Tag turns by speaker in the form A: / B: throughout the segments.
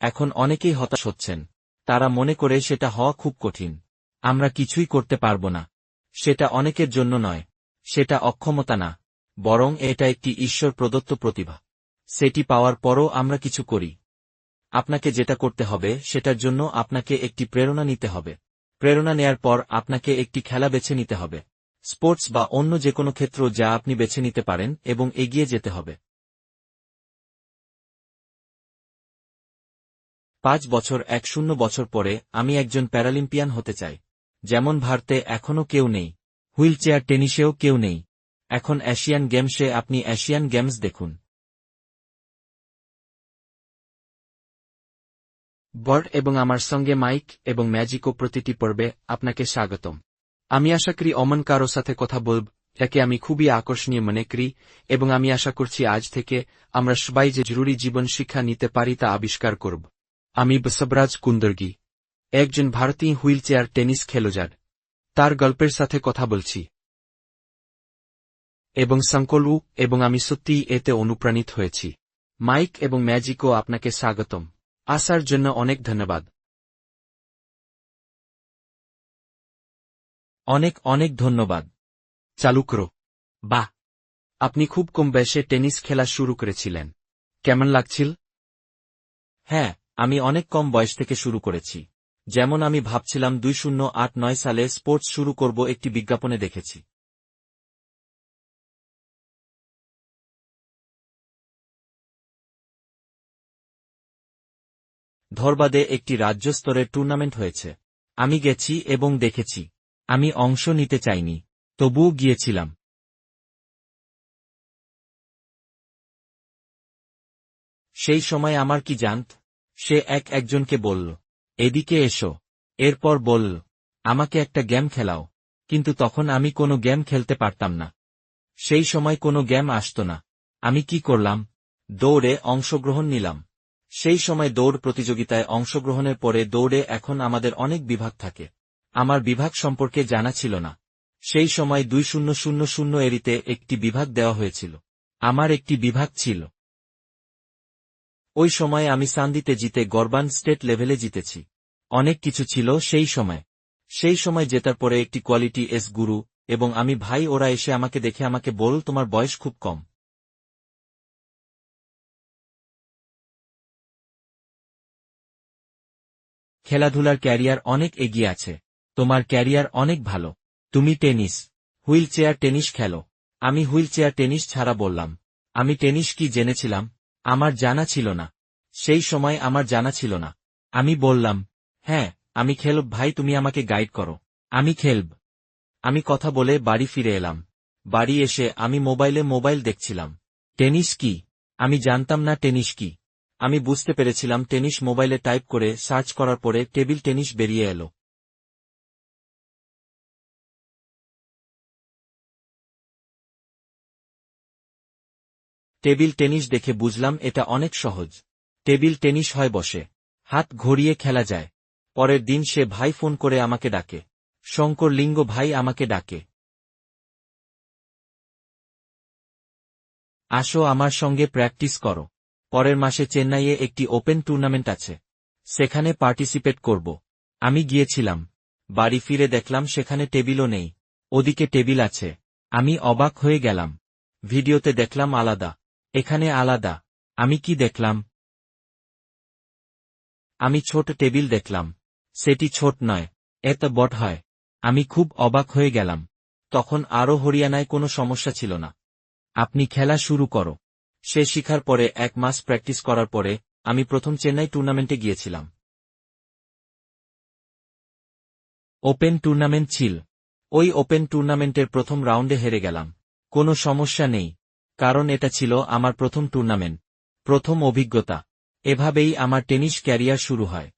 A: এখন অনেকেই হতাশ হচ্ছেন। তারা মনে করে সেটা হওয়া খুব কঠিন। আমরা কিছুই করতে পারব না। সেটা অনেকের জন্য নয়। সেটা অক্ষমতা না। বরং এটা একটি ঈশ্বর প্রদত্ত প্রতিভা। সেটি পাওয়ার পরও আমরা কিছু করি। আপনাকে যেটা করতে হবে, সেটার জন্য আপনাকে একটি প্রেরণা নিতে হবে। প্রেরণা নেয়ার পর আপনাকে একটি খেলা বেছে নিতে হবে। স্পোর্টস বা অন্য যে কোনো ক্ষেত্র যা আপনি বেছে নিতে পারেন এবং এগিয়ে যেতে হবে। পাঁচ বছর এক শূন্য বছর পরে আমি একজন প্যারালিম্পিয়ান হতে চাই। যেমন ভারতে এখনও কেউ নেই। হুইল চেয়ার টেনিসেও কেউ নেই। এখন এশিয়ান গেমসে আপনি এশিয়ান গেমস দেখুন।
B: বর্ড এবং আমার সঙ্গে মাইক এবং ম্যাজিকও প্রতিটি পর্বে আপনাকে স্বাগতম। আমি আশা করি অমন কারও সাথে কথা বলব, যাকে আমি খুবই আকর্ষণীয় মনে করি এবং আমি আশা করছি আজ থেকে আমরা সবাই যে জরুরি জীবন শিক্ষা নিতে পারি তা আবিষ্কার করব। আমি বসবরাজ কুন্দরগি, একজন ভারতীয় হুইল চেয়ার টেনিস খেলোয়াড়। তার গল্পের সাথে কথা বলছি। এবং সংকলু, এবং আমি সত্যিই এতে অনুপ্রাণিত হয়েছি। মাইক এবং ম্যাজিকও আপনাকে স্বাগতম। আসার জন্য অনেক ধন্যবাদ।
A: অনেক অনেক ধন্যবাদ।
B: চালু করো। বাহ! আপনি খুব কম বয়সে টেনিস খেলা শুরু করেছিলেন। কেমন লাগছিল?
A: হ্যাঁ আমি অনেক কম বয়স থেকে শুরু করেছি। যেমন আমি ভাবছিলাম দুই শূন্য আট নয় সালে স্পোর্টস শুরু করব একটি বিজ্ঞাপনে দেখেছি। ধরবাদে একটি রাজ্য স্তরের টুর্নামেন্ট হয়েছে। আমি গেছি এবং দেখেছি। আমি অংশ নিতে চাইনি, তবুও গিয়েছিলাম। সেই সময় আমার কি জানত? সে এক একজনকে বলল, এদিকে এসো। এরপর বলল, আমাকে একটা গেম খেলাও। কিন্তু তখন আমি কোনো গেম খেলতে পারতাম না। সেই সময় কোনো গেম আসত না। আমি কি করলাম? দৌড়ে অংশগ্রহণ নিলাম। সেই সময় দৌড় প্রতিযোগিতায় অংশগ্রহণের পরে দৌড়ে এখন আমাদের অনেক বিভাগ থাকে। আমার বিভাগ সম্পর্কে জানা ছিল না। সেই সময় দুই শূন্য শূন্য শূন্য এরিতে একটি বিভাগ দেওয়া হয়েছিল। আমার একটি বিভাগ ছিল। ওই সময় আমি সান্দিতে জিতে গরবান স্টেট লেভেলে জিতেছি। অনেক কিছু ছিল সেই সময়। সেই সময় জেতার পরে একটি কোয়ালিটি এস গুরু এবং আমি ভাই ওরা এসে আমাকে দেখে আমাকে বল, তোমার বয়স খুব কম। খেলাধুলার ক্যারিয়ার অনেক এগিয়ে আছে। তোমার ক্যারিয়ার অনেক ভালো। তুমি টেনিস। হুইল চেয়ার টেনিস খেলো। আমি হুইল চেয়ার টেনিস ছাড়া বললাম। আমি টেনিস কি জেনেছিলাম? আমার জানা ছিল না। সেই সময় আমার জানা ছিল না। আমি বললাম হ্যাঁ আমি খেলব, ভাই, তুমি আমাকে গাইড করো। আমি খেলব। আমি কথা বলে বাড়ি ফিরে এলাম। বাড়ি এসে আমি মোবাইলে মোবাইল দেখছিলাম। টেনিস কি? আমি জানতাম না টেনিস কি। আমি বুঝতে পেরেছিলাম টেনিস মোবাইলে টাইপ করে সার্চ করার পরে টেবিল টেনিস বেরিয়ে এলো। টেবিল টেনিস দেখে বুঝলাম এটা অনেক সহজ। টেবিল টেনিস হয় বসে। হাত ঘড়িয়ে খেলা যায়। পরের দিন সে ভাই ফোন করে আমাকে ডাকে। শঙ্কর লিঙ্গ ভাই আমাকে ডাকে। আসো আমার সঙ্গে প্র্যাকটিস করো। পরের মাসে চেন্নাইয়ে একটি ওপেন টুর্নামেন্ট আছে। সেখানে পার্টিসিপেট করব। আমি গিয়েছিলাম। বাড়ি ফিরে দেখলাম সেখানে টেবিলও নেই। ওদিকে টেবিল আছে। আমি অবাক হয়ে গেলাম। ভিডিওতে দেখলাম আলাদা। এখানে আলাদা। আমি কি দেখলাম? আমি ছোট টেবিল দেখলাম। সেটি ছোট নয়, এত বট হয়। আমি খুব অবাক হয়ে গেলাম। তখন আরও হরিয়ানায় কোনো সমস্যা ছিল না। আপনি খেলা শুরু করো। সে শিখার পরে এক মাস প্র্যাকটিস করার পরে আমি প্রথম চেন্নাই টুর্নামেন্টে গিয়েছিলাম। ওপেন টুর্নামেন্ট ছিল। ওই ওপেন টুর্নামেন্টের প্রথম রাউন্ডে হেরে গেলাম। কোনো সমস্যা নেই। কারণ এটা ছিল আমার প্রথম টুর্নামেন্ট প্রথম অভিজ্ঞতা। এভাবেই আমার টেনিস ক্যারিয়ার শুরু হয়।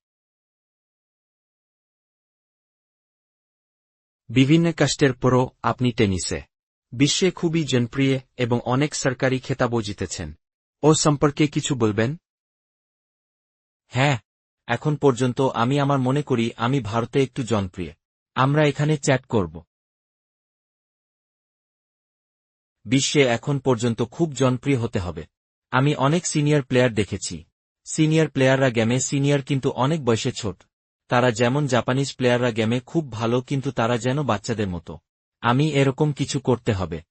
B: বিভিন্ন কাস্টের পরও আপনি টেনিসে। বিশ্বে খুবই জনপ্রিয় এবং অনেক সরকারি খেতাবও জিতেছেন। ও সম্পর্কে কিছু বলবেন?
A: হ্যাঁ এখন পর্যন্ত আমি আমার মনে করি আমি ভারতে একটু জনপ্রিয়। আমরা এখানে চ্যাট করব। বিশ্বে এখন পর্যন্ত খুব জনপ্রিয় হতে হবে। আমি অনেক সিনিয়র প্লেয়ার দেখেছি। সিনিয়র প্লেয়াররা গেমে সিনিয়র কিন্তু অনেক বয়সে ছোট। তারা যেমন জাপানিজ প্লেয়াররা গেমে খুব ভালো কিন্তু তারা যেন বাচ্চাদের মতো। আমি এরকম কিছু করতে হবে।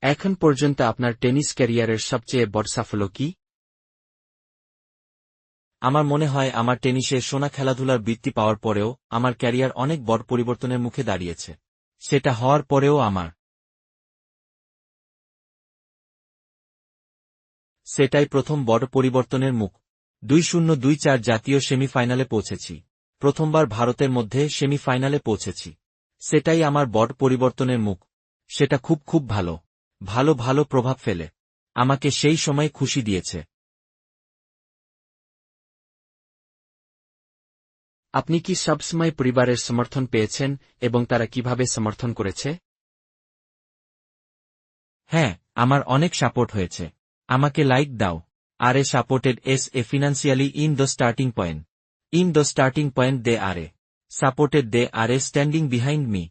B: এখন পর্যন্ত আপনার টেনিস ক্যারিয়ারের সবচেয়ে বড় সাফল্য কি?
A: আমার মনে হয় আমার টেনিসে সোনা খেলাধুলার বৃত্তি পাওয়ার পরেও আমার ক্যারিয়ার অনেক বড় পরিবর্তনের মুখে দাঁড়িয়েছে। সেটা হওয়ার পরেও আমার। সেটাই প্রথম বড় পরিবর্তনের মুখ। দুই শূন্য দুই চার জাতীয় সেমিফাইনালে পৌঁছেছি। প্রথমবার ভারতের মধ্যে সেমিফাইনালে পৌঁছেছি। সেটাই আমার বড় পরিবর্তনের মুখ। সেটা খুব খুব ভালো। ভালো ভালো প্রভাব ফেলে। আমাকে সেই সময় খুশি দিয়েছে।
B: আপনি কি সবসময় পরিবারের সমর্থন পেয়েছেন এবং তারা কীভাবে সমর্থন করেছে?
A: হ্যাঁ আমার অনেক সাপোর্ট হয়েছে। আমাকে লাইক দাও। আর a supported as a financially in the starting point. In the starting point they are a. Supported they are a standing behind me.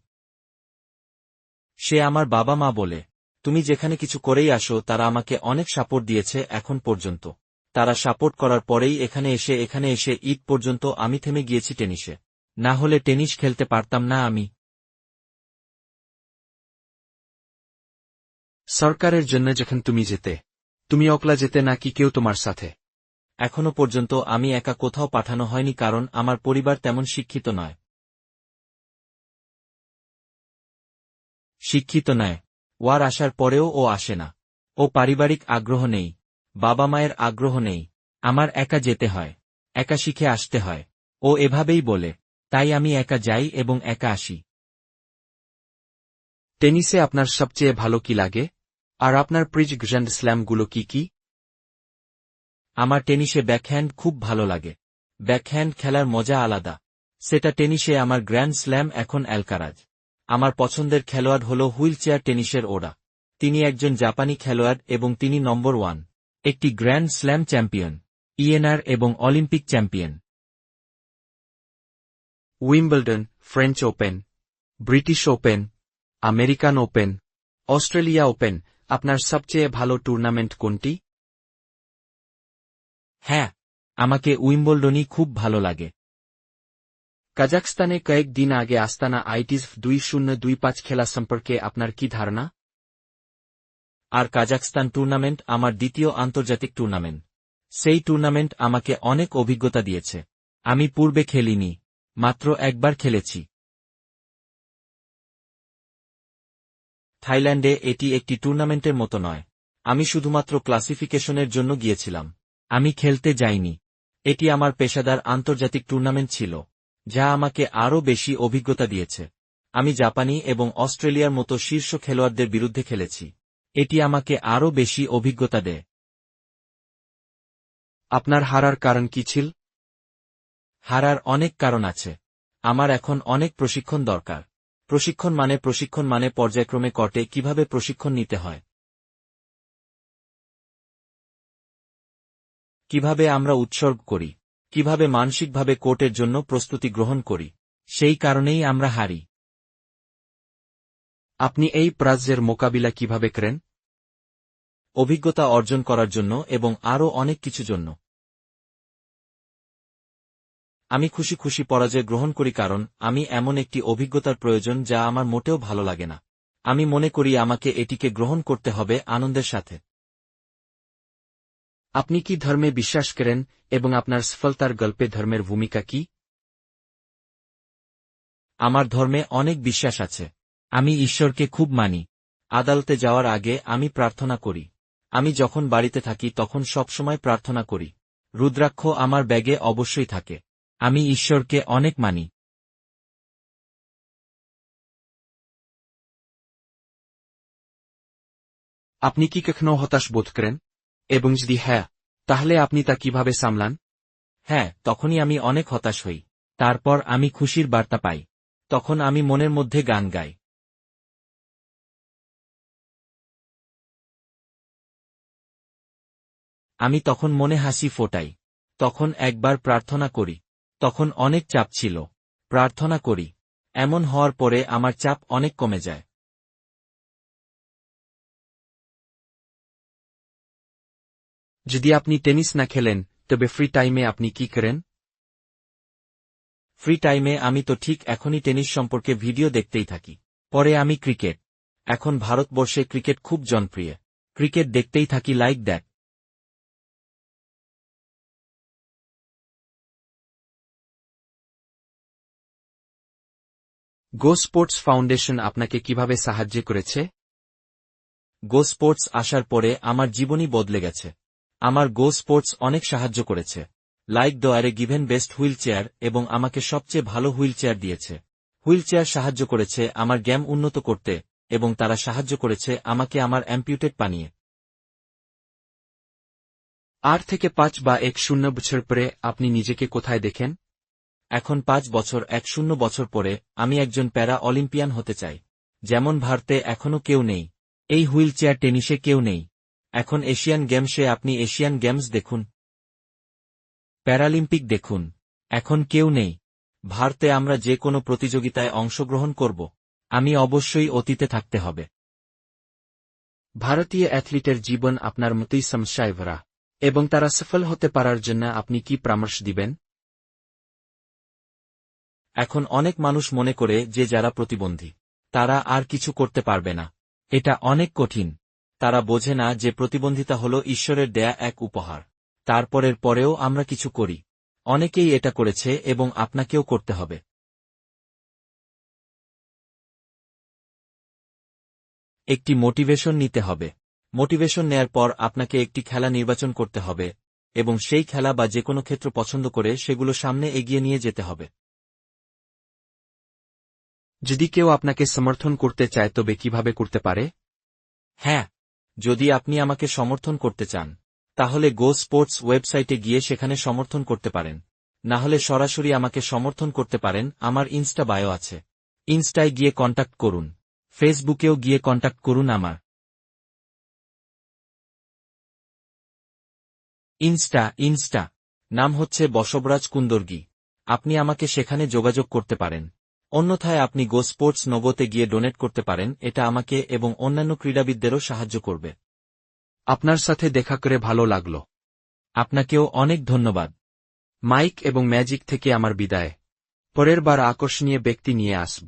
A: সে আমার বাবা মা বলে, তুমি যেখানে কিছু করেই আসো, তারা আমাকে অনেক সাপোর্ট দিয়েছে এখন পর্যন্ত। তারা সাপোর্ট করার পরেই এখানে এসে এখানে এসে ঈদ পর্যন্ত আমি থেমে গিয়েছি টেনিসে। না হলে টেনিস খেলতে পারতাম না আমি।
B: সরকারের জন্য যখন তুমি যেতে তুমি অকলা যেতে নাকি কেউ তোমার সাথে?
A: এখনও পর্যন্ত আমি একা কোথাও পাঠানো হয়নি কারণ আমার পরিবার তেমন শিক্ষিত নয়। শিক্ষিত নয়। ওয়ার আসার পরেও ও আসে না। ও পারিবারিক আগ্রহ নেই। বাবা মায়ের আগ্রহ নেই, আমার একা যেতে হয়, একা শিখে আসতে হয়। ও এভাবেই বলে, তাই আমি একা যাই এবং একা আসি।
B: টেনিসে আপনার সবচেয়ে ভালো কি লাগে? আর আপনার প্রিজ গ্র্যান্ড স্ল্যামগুলো কি কি?
A: আমার টেনিসে ব্যাকহ্যান্ড খুব ভালো লাগে। ব্যাকহ্যান্ড খেলার মজা আলাদা। সেটা টেনিসে আমার গ্র্যান্ড স্ল্যাম, এখন অ্যালকারাজ। আমার পছন্দের খেলোয়াড় হল হুইল চেয়ার টেনিসের ওরা। তিনি একজন জাপানি খেলোয়াড় এবং তিনি নম্বর ওয়ান। একটি গ্র্যান্ড স্ল্যাম চ্যাম্পিয়ন ইএনআর এবং Olympic champion.
B: Wimbledon French Open British Open American Open Australia Open আপনার সবচেয়ে ভালো টুর্নামেন্ট কোনটি?
A: হ্যাঁ আমাকে উইম্বলডনই খুব ভালো লাগে।
B: কাজাকস্তানে কয়েক দিন আগে আস্তানা আইটিস দুই শূন্য দুই পাঁচ খেলা সম্পর্কে আপনার কি ধারণা?
A: আর কাজাকস্তান টুর্নামেন্ট আমার দ্বিতীয় আন্তর্জাতিক টুর্নামেন্ট। সেই টুর্নামেন্ট আমাকে অনেক অভিজ্ঞতা দিয়েছে। আমি পূর্বে খেলিনি, মাত্র একবার খেলেছি। থাইল্যান্ডে এটি একটি টুর্নামেন্টের মতো নয়। আমি শুধুমাত্র ক্লাসিফিকেশনের জন্য গিয়েছিলাম। আমি খেলতে যাইনি। এটি আমার পেশাদার আন্তর্জাতিক টুর্নামেন্ট ছিল, যা আমাকে আরও বেশি অভিজ্ঞতা দিয়েছে। আমি জাপানি এবং অস্ট্রেলিয়ার মতো শীর্ষ খেলোয়াড়দের বিরুদ্ধে খেলেছি। এটি আমাকে আরও বেশি অভিজ্ঞতা দেয়।
B: আপনার হারার কারণ কি ছিল?
A: হারার অনেক কারণ আছে। আমার এখন অনেক প্রশিক্ষণ দরকার। প্রশিক্ষণ মানে প্রশিক্ষণ মানে পর্যায়ক্রমে কটে কীভাবে প্রশিক্ষণ নিতে হয়। কীভাবে আমরা উৎসর্গ করি। কীভাবে মানসিকভাবে কোর্টের জন্য প্রস্তুতি গ্রহণ করি। সেই কারণেই আমরা হারি।
B: আপনি এই প্রাজ্যের মোকাবিলা কীভাবে করেন?
A: অভিজ্ঞতা অর্জন করার জন্য এবং আরও অনেক কিছু জন্য। আমি খুশি খুশি পরাজয় গ্রহণ করি কারণ আমি এমন একটি অভিজ্ঞতার প্রয়োজন যা আমার মোটেও ভালো লাগে না। আমি মনে করি আমাকে এটিকে গ্রহণ করতে হবে আনন্দের সাথে।
B: আপনি কি ধর্মে বিশ্বাস করেন এবং আপনার সফলতার গল্পে ধর্মের ভূমিকা কি?
A: আমার ধর্মে অনেক বিশ্বাস আছে। আমি ঈশ্বরকে খুব মানি। আদালতে যাওয়ার আগে আমি প্রার্থনা করি। আমি যখন বাড়িতে থাকি তখন সবসময় প্রার্থনা করি রুদ্রাক্ষ আমার ব্যাগে অবশ্যই থাকে আমি ঈশ্বরকে অনেক মানি।
B: আপনি কি কখনো হতাশ বোধ করেন? এবং যদি হ্যাঁ তাহলে আপনি তা কীভাবে সামলান?
A: হ্যাঁ তখনই আমি অনেক হতাশ হই তারপর আমি খুশির বার্তা পাই তখন আমি মনের মধ্যে গান গাই। আমি তখন মনে হাসি ফোটাই। তখন একবার প্রার্থনা করি। তখন অনেক চাপ ছিল। প্রার্থনা করি। এমন হওয়ার পরে আমার চাপ অনেক কমে যায়।
B: যদি আপনি টেনিস না খেলেন, তবে ফ্রি টাইমে আপনি কি করেন?
A: ফ্রি টাইমে আমি তো ঠিক এখনই টেনিস সম্পর্কে ভিডিও দেখতেই থাকি। পরে আমি ক্রিকেট। এখন ভারতবর্ষে ক্রিকেট খুব জনপ্রিয়। ক্রিকেট দেখতেই থাকি, like that.
B: Go Sports Foundation আপনাকে কীভাবে সাহায্য করেছে?
A: গো স্পোর্টস আসার পরে আমার জীবনই বদলে গেছে। আমার গো স্পোর্টস অনেক সাহায্য করেছে। লাইক দোয়ারে গিভেন বেস্ট হুইল চেয়ার এবং আমাকে সবচেয়ে ভালো হুইল চেয়ার দিয়েছে। হুইল চেয়ার সাহায্য করেছে আমার জ্ঞান উন্নত করতে এবং তারা সাহায্য করেছে আমাকে আমার অ্যাম্পিউটেড বানিয়ে।
B: আর থেকে পাঁচ বা এক শূন্য বছর পরে আপনি নিজেকে কোথায় দেখেন?
A: এখন পাঁচ বছর, এক শূন্য বছর পরে আমি একজন প্যারা অলিম্পিয়ান হতে চাই। যেমন ভারতে এখনও কেউ নেই। এই হুইল চেয়ার টেনিসে কেউ নেই। এখন এশিয়ান গেমসে আপনি এশিয়ান গেমস দেখুন। প্যারালিম্পিক দেখুন। এখন কেউ নেই। ভারতে আমরা যে কোনো প্রতিযোগিতায় অংশগ্রহণ করব। আমি অবশ্যই অতীতে থাকতে হবে।
B: ভারতীয় অ্যাথলিটের জীবন আপনার মতোই সমস্যায় ভরা এবং তারা সফল হতে পারার জন্য আপনি কি পরামর্শ দিবেন?
A: এখন অনেক মানুষ মনে করে যে যারা প্রতিবন্ধী, তারা আর কিছু করতে পারবে না। এটা অনেক কঠিন। তারা বোঝে না যে প্রতিবন্ধিতা হল ঈশ্বরের দেয়া এক উপহার। তারপরের পরেও আমরা কিছু করি। অনেকেই এটা করেছে এবং আপনাকেও করতে হবে। একটি মোটিভেশন নিতে হবে। মোটিভেশন নেয়ার পর আপনাকে একটি খেলা নির্বাচন করতে হবে এবং সেই খেলা বা যে কোনো ক্ষেত্র পছন্দ করে সেগুলো সামনে এগিয়ে নিয়ে যেতে হবে।
B: যদি কেউ আপনাকে সমর্থন করতে চায়, তবে কীভাবে করতে পারে?
A: হ্যাঁ যদি আপনি আমাকে সমর্থন করতে চান, তাহলে গো স্পোর্টস ওয়েবসাইটে গিয়ে সেখানে সমর্থন করতে পারেন। না হলে সরাসরি আমাকে সমর্থন করতে পারেন, আমার ইনস্টা বায়ো আছে। ইনস্টায় গিয়ে কন্টাক্ট করুন। ফেসবুকেও গিয়ে কন্টাক্ট করুন আমার। Insta insta. নাম হচ্ছে বসবরাজ কুন্দর্গি। আপনি আমাকে সেখানে যোগাযোগ করতে পারেন। অন্যথায় আপনি গো স্পোর্টস নগোতে গিয়ে ডোনেট করতে পারেন এটা আমাকে এবং অন্যান্য ক্রীড়াবিদদেরও সাহায্য করবে।
B: আপনার সাথে দেখা করে ভালো লাগল।
A: আপনাকেও অনেক ধন্যবাদ।
B: মাইক এবং ম্যাজিক থেকে আমার বিদায়। পরের বার আকর্ষণীয় ব্যক্তি নিয়ে আসব।